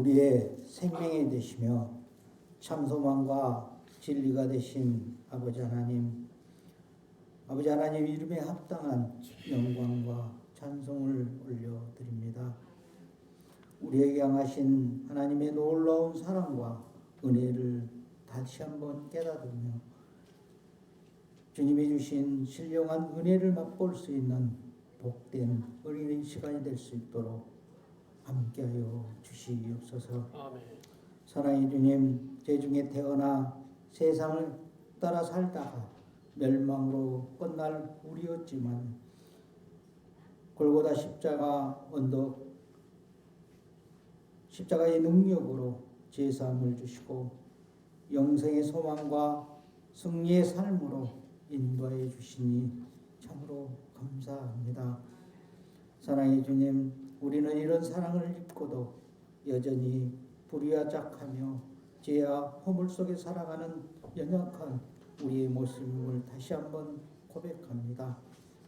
우리의 생명이 되시며 참 소망과 진리가 되신 아버지 하나님, 아버지 하나님 이름에 합당한 영광과 찬송을 올려드립니다. 우리에게 향하신 하나님의 놀라운 사랑과 은혜를 다시 한번 깨닫으며 주님이 주신 신령한 은혜를 맛볼 수 있는 복된 어린이 시간이 될 수 있도록 함께하여 주시옵소서. 아멘. 사랑의 주님, 제 중에 태어나 세상을 따라 살다가 멸망으로 끝날 우리였지만 골고다 십자가 언덕 십자가의 능력으로 제 삶을 주시고 영생의 소망과 승리의 삶으로 인도하여 주시니 참으로 감사합니다. 사랑의 주님, 우리는 이런 사랑을 입고도 여전히 불의와 작하며 죄와 허물 속에 살아가는 연약한 우리의 모습을 다시 한번 고백합니다.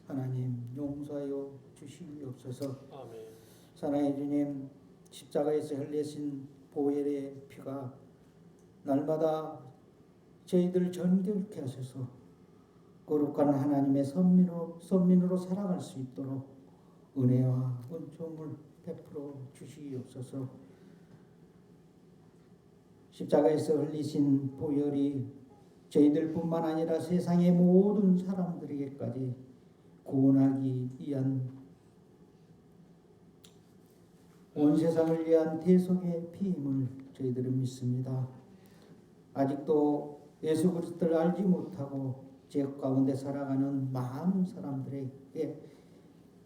하나님 용서하여 주시옵소서. 아멘. 사랑의 주님, 십자가에서 흘리신 보혈의 피가 날마다 저희들 전결케 하셔서 거룩한 하나님의 선민으로, 선민으로 살아갈 수 있도록 은혜와 은총을 베풀어 주시옵소서. 십자가에서 흘리신 보혈이 저희들뿐만 아니라 세상의 모든 사람들에게까지 구원하기 위한 온 세상을 위한 대속의 피임을 저희들은 믿습니다. 아직도 예수 그리스도를 알지 못하고 죄악 가운데 살아가는 많은 사람들에게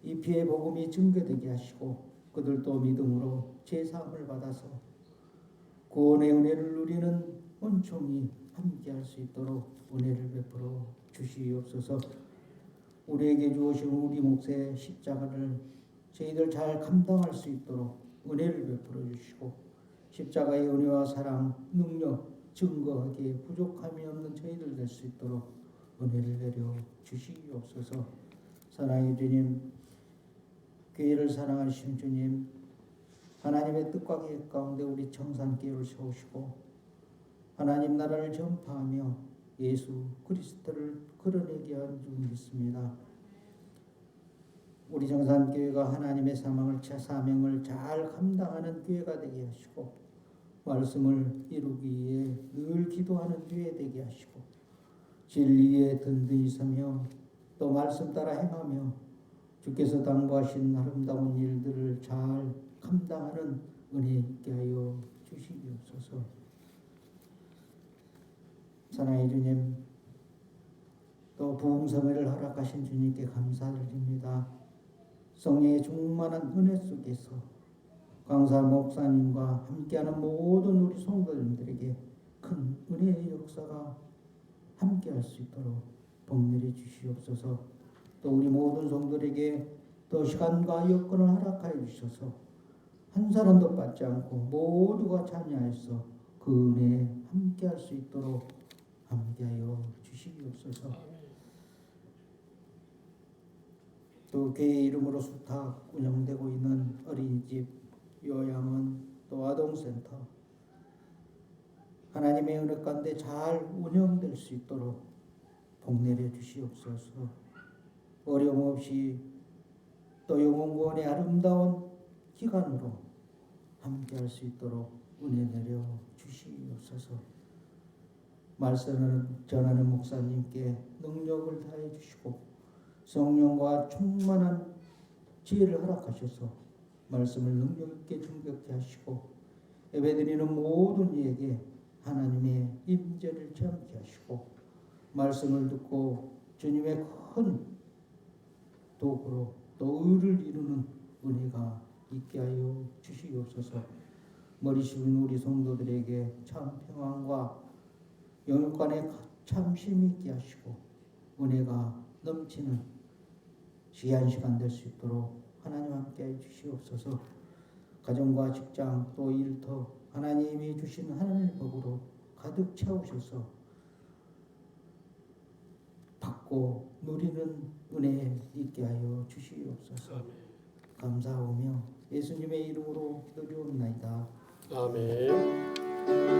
이 피의 복음이 증거되게 하시고 그들도 믿음으로 제 사함을 받아서 구원의 은혜를 누리는 온종이 함께할 수 있도록 은혜를 베풀어 주시옵소서. 우리에게 주오신 우리 몫의 십자가를 저희들 잘 감당할 수 있도록 은혜를 베풀어 주시고 십자가의 은혜와 사랑, 능력 증거하기에 부족함이 없는 저희들 될 수 있도록 은혜를 내려 주시옵소서. 사랑의 주님, 교회를 사랑하신 주님, 하나님의 뜻과 계획 가운데 우리 청산교회를 세우시고 하나님 나라를 전파하며 예수 그리스도를 걸어내게 한 줄 믿습니다. 우리 정산교회가 하나님의 사망을 차 사명을 잘 감당하는 교회가 되게 하시고 말씀을 이루기 위해 늘 기도하는 교회 되게 하시고 진리에 든든히 서며 또 말씀 따라 행하며 주께서 당부하신 아름다운 일들을 잘 감당하는 은혜 있게 하여 주시옵소서. 사랑의 주님, 또 부흥성회를 허락하신 주님께 감사드립니다. 성령의 충만한 은혜 속에서 강사 목사님과 함께하는 모든 우리 성도님들에게 큰 은혜의 역사가 함께할 수 있도록 복내려 주시옵소서. 또 우리 모든 성도들에게 또 시간과 여건을 허락하여 주셔서 한 사람도 빠지 않고 모두가 참여해서 그 은혜에 함께할 수 있도록 함께하여 주시옵소서. 또 교회 이름으로 수탁 운영되고 있는 어린이집, 요양원, 또 아동센터 하나님의 은혜 가운데 잘 운영될 수 있도록 복 내려 주시옵소서. 어려움 없이 또 영혼구원의 아름다운 기간으로 함께할 수 있도록 은혜 내려 주시옵소서. 말씀을 전하는 목사님께 능력을 다해 주시고 성령과 충만한 지혜를 허락하셔서 말씀을 능력 있게 중격케 하시고 예배드리는 모든 이에게 하나님의 임재를 체험케 하시고 말씀을 듣고 주님의 큰 도구로 또 의를 이루는 은혜가 있게 하여 주시옵소서. 머리 숙인 우리 성도들에게 참 평안과 영육간에 참심 있게 하시고 은혜가 넘치는 귀한 시간 될 수 있도록 하나님 함께 해 주시옵소서. 가정과 직장 또 일터 하나님이 주신 하나님의 법으로 가득 채우셔서 받고 누리는 은혜 있게 하여 주시옵소서. 아멘. 감사하며 예수님의 이름으로 기도드리옵나이다. 아멘.